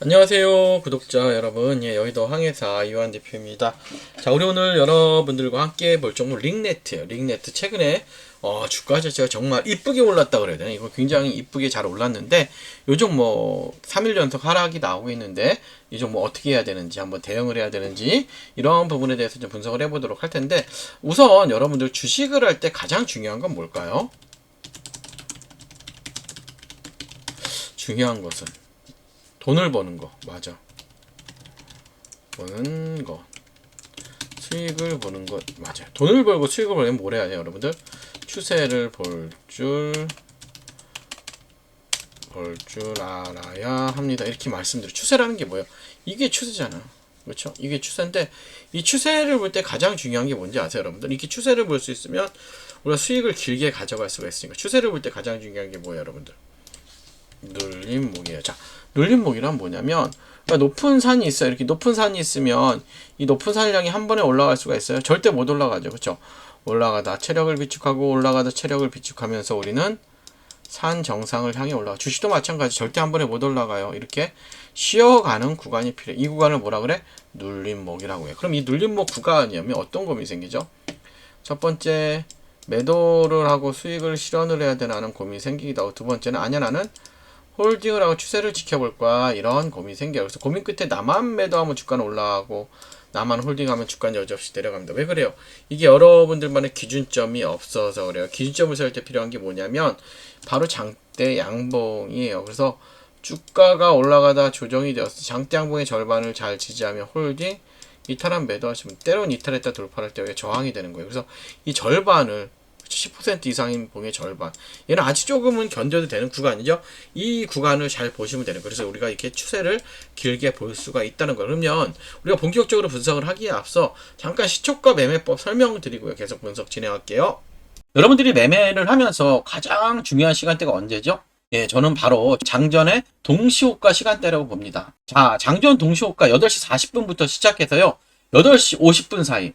안녕하세요 구독자 여러분. 예, 여의도 항해사 이완 대표입니다. 자 우리 오늘 여러분들과 함께 볼 종목 링네트예요 링네트 최근에 어, 주가 자체가 정말 이쁘게 올랐다 그래야 되나? 이거 굉장히 이쁘게 잘 올랐는데 요즘 뭐 3일 연속 하락이 나오고 있는데 이 종목 어떻게 해야 되는지 한번 대응을 해야 되는지 이런 부분에 대해서 좀 분석을 해보도록 할 텐데 우선 여러분들 주식을 할 때 가장 중요한 건 뭘까요? 중요한 것은 돈을 버는 거. 맞아. 버는 거. 수익을 보는 것. 맞아요 돈을 벌고 수익을 벌려면 뭘 해야 돼요 여러분들. 추세를 볼 줄 볼 줄 알아야 합니다. 이렇게 말씀드려. 추세라는 게 뭐예요? 이게 추세잖아. 그렇죠? 이게 추세인데 이 추세를 볼 때 가장 중요한 게 뭔지 아세요 여러분들? 이렇게 추세를 볼 수 있으면 우리가 수익을 길게 가져갈 수가 있으니까 추세를 볼 때 가장 중요한 게 뭐예요 여러분들? 눌림목이에요. 자, 눌림목이란 뭐냐면 그러니까 높은 산이 있어요. 이렇게 높은 산이 있으면 이 높은 산량이 한 번에 올라갈 수가 있어요. 절대 못 올라가죠. 그렇죠? 올라가다 체력을 비축하고 올라가다 체력을 비축하면서 우리는 산 정상을 향해 올라가. 주식도 마찬가지. 절대 한 번에 못 올라가요. 이렇게 쉬어가는 구간이 필요해. 이 구간을 뭐라 그래? 눌림목이라고 해. 그럼 이 눌림목 구간이면 어떤 고민이 생기죠? 첫 번째 매도를 하고 수익을 실현을 해야 되나 하는 고민이 생기기도 하고 두 번째는 아니야 나는 홀딩을 하고 추세를 지켜볼 거야 이런 고민이 생겨요. 그래서 고민 끝에 나만 매도하면 주가는 올라가고 나만 홀딩하면 주가는 여지없이 내려갑니다. 왜 그래요? 이게 여러분들만의 기준점이 없어서 그래요. 기준점을 세울 때 필요한 게 뭐냐면 바로 장대 양봉이에요. 그래서 주가가 올라가다 조정이 되어서 장대 양봉의 절반을 잘 지지하면 홀딩, 이탈한 매도하시면 때론 이탈했다 돌파할 때 저항이 되는 거예요. 그래서 이 절반을 10% 이상인 봉의 절반. 얘는 아직 조금은 견뎌도 되는 구간이죠. 이 구간을 잘 보시면 되는 거예요. 그래서 우리가 이렇게 추세를 길게 볼 수가 있다는 거예요. 그러면 우리가 본격적으로 분석을 하기에 앞서 잠깐 시초가 매매법 설명드리고요. 계속 분석 진행할게요. 여러분들이 매매를 하면서 가장 중요한 시간대가 언제죠? 예, 저는 바로 장전의 동시호가 시간대라고 봅니다. 자, 장전 동시호가 8시 40분부터 시작해서요. 8시 50분 사이.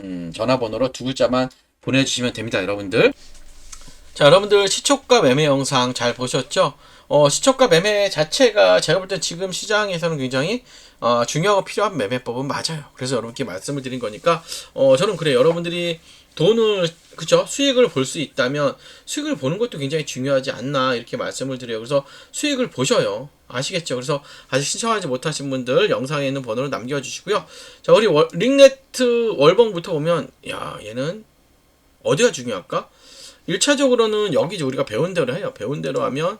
음, 전화번호로 두 글자만 보내주시면 됩니다, 여러분들. 자, 여러분들 시초가 매매 영상 잘 보셨죠? 어, 시초가 매매 자체가 제가 볼 때 지금 시장에서는 굉장히 어, 중요하고 필요한 매매법은 맞아요. 그래서 여러분께 말씀을 드린 거니까 어, 저는 그래 여러분들이 돈을 그죠 수익을 볼 수 있다면 수익을 보는 것도 굉장히 중요하지 않나 이렇게 말씀을 드려요. 그래서 수익을 보셔요. 아시겠죠? 그래서 아직 신청하지 못하신 분들 영상에 있는 번호를 남겨주시고요. 자, 우리 월, 링네트 월봉부터 보면 야 얘는 어디가 중요할까? 1차적으로는 여기 우리가 배운 대로 해요. 배운 대로 하면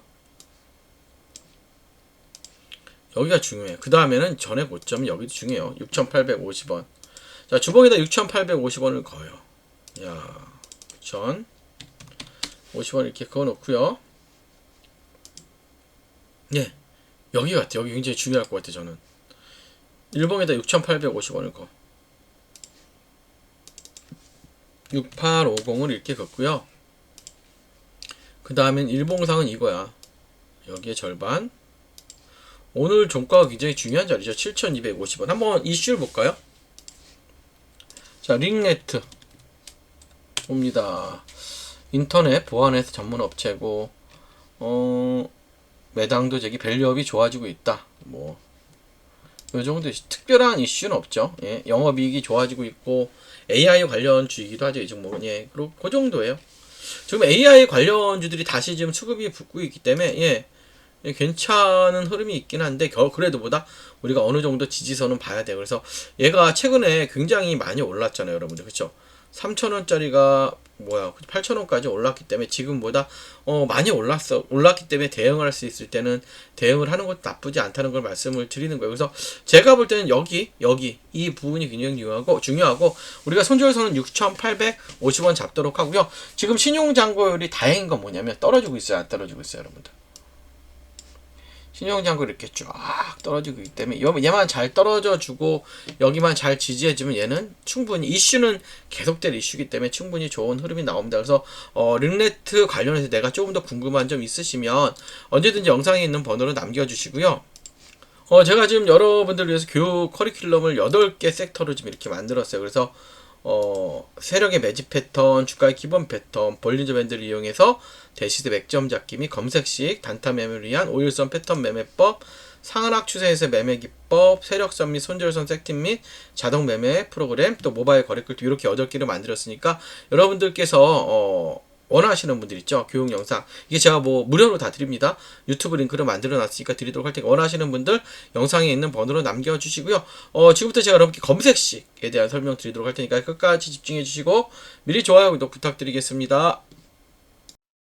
여기가 중요해요. 그 다음에는 전에 고점이 여기도 중요해요. 6,850원. 자, 주봉에다 6,850원을 거요. 야, 6,050원 이렇게 그어 놓고요. 예. 여기 같아. 여기 굉장히 중요할 것 같아, 저는. 일봉에다 6,850원을 거. 6850을 이렇게 걷고요. 그 다음엔 일봉상은 이거야. 여기에 절반. 오늘 종가가 굉장히 중요한 자리죠. 7,250원. 한번 이슈를 볼까요? 자, 링네트. 봅니다. 인터넷 보안회사 전문 업체고, 어, 매당도 저기 밸류업이 좋아지고 있다. 뭐, 요 정도 특별한 이슈는 없죠. 예, 영업이익이 좋아지고 있고, AI 관련 주이기도 하죠. 이 종목은. 예, 그리고 그 정도예요. 지금 AI 관련주들이 다시 지금 수급이 붙고 있기 때문에, 예, 예, 괜찮은 흐름이 있긴 한데 겨 그래도 보다 우리가 어느 정도 지지선은 봐야 돼요. 그래서 얘가 최근에 굉장히 많이 올랐잖아요, 여러분들. 그렇죠? 3,000원짜리가 뭐야 8,000원까지 올랐기 때문에 지금보다 어 많이 올랐어 올랐기 때문에 대응을 할수 있을 때는 대응을 하는 것도 나쁘지 않다는 걸 말씀을 드리는 거예요. 그래서 제가 볼 때는 여기 여기 이 부분이 굉장히 중요하고 중요하고 우리가 손절선은 6,850원 잡도록 하고요. 지금 신용 잔고율이 다행인 건 뭐냐면 떨어지고 있어요, 안 떨어지고 있어요, 여러분들. 신용장고 이렇게 쫙 떨어지고 있기 때문에 요- 얘만 잘 떨어져 주고 여기만 잘 지지해 주면 얘는 충분히 이슈는 계속될 이슈이기 때문에 충분히 좋은 흐름이 나옵니다. 그래서 어, 링네트 관련해서 내가 조금 더 궁금한 점 있으시면 언제든지 영상에 있는 번호로 남겨주시고요. 어, 제가 지금 여러분들 위해서 교육 커리큘럼을 8개 섹터로 지금 이렇게 만들었어요. 그래서 어, 세력의 매집 패턴, 주가의 기본 패턴, 볼린저 밴드를 이용해서 대시드 맥점 잡기 및 검색식, 단타 매매를 위한 오일선 패턴 매매법, 상한악 추세에서 매매 기법, 세력선 및 손절선 세팅 및 자동 매매 프로그램, 또 모바일 거래글 이렇게 8개를 만들었으니까 여러분들께서 어, 원하시는 분들 있죠? 교육 영상. 이게 제가 뭐 무료로 다 드립니다. 유튜브 링크를 만들어 놨으니까 드리도록 할 테니까 원하시는 분들 영상에 있는 번호로 남겨 주시고요. 어 지금부터 제가 여러분께 검색식에 대한 설명 드리도록 할 테니까 끝까지 집중해 주시고 미리 좋아요 구독 부탁드리겠습니다.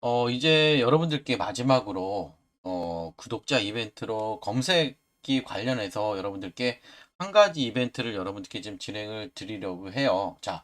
어 이제 여러분들께 마지막으로 어 구독자 이벤트로 검색기 관련해서 여러분들께 한 가지 이벤트를 여러분들께 지금 진행을 드리려고 해요. 자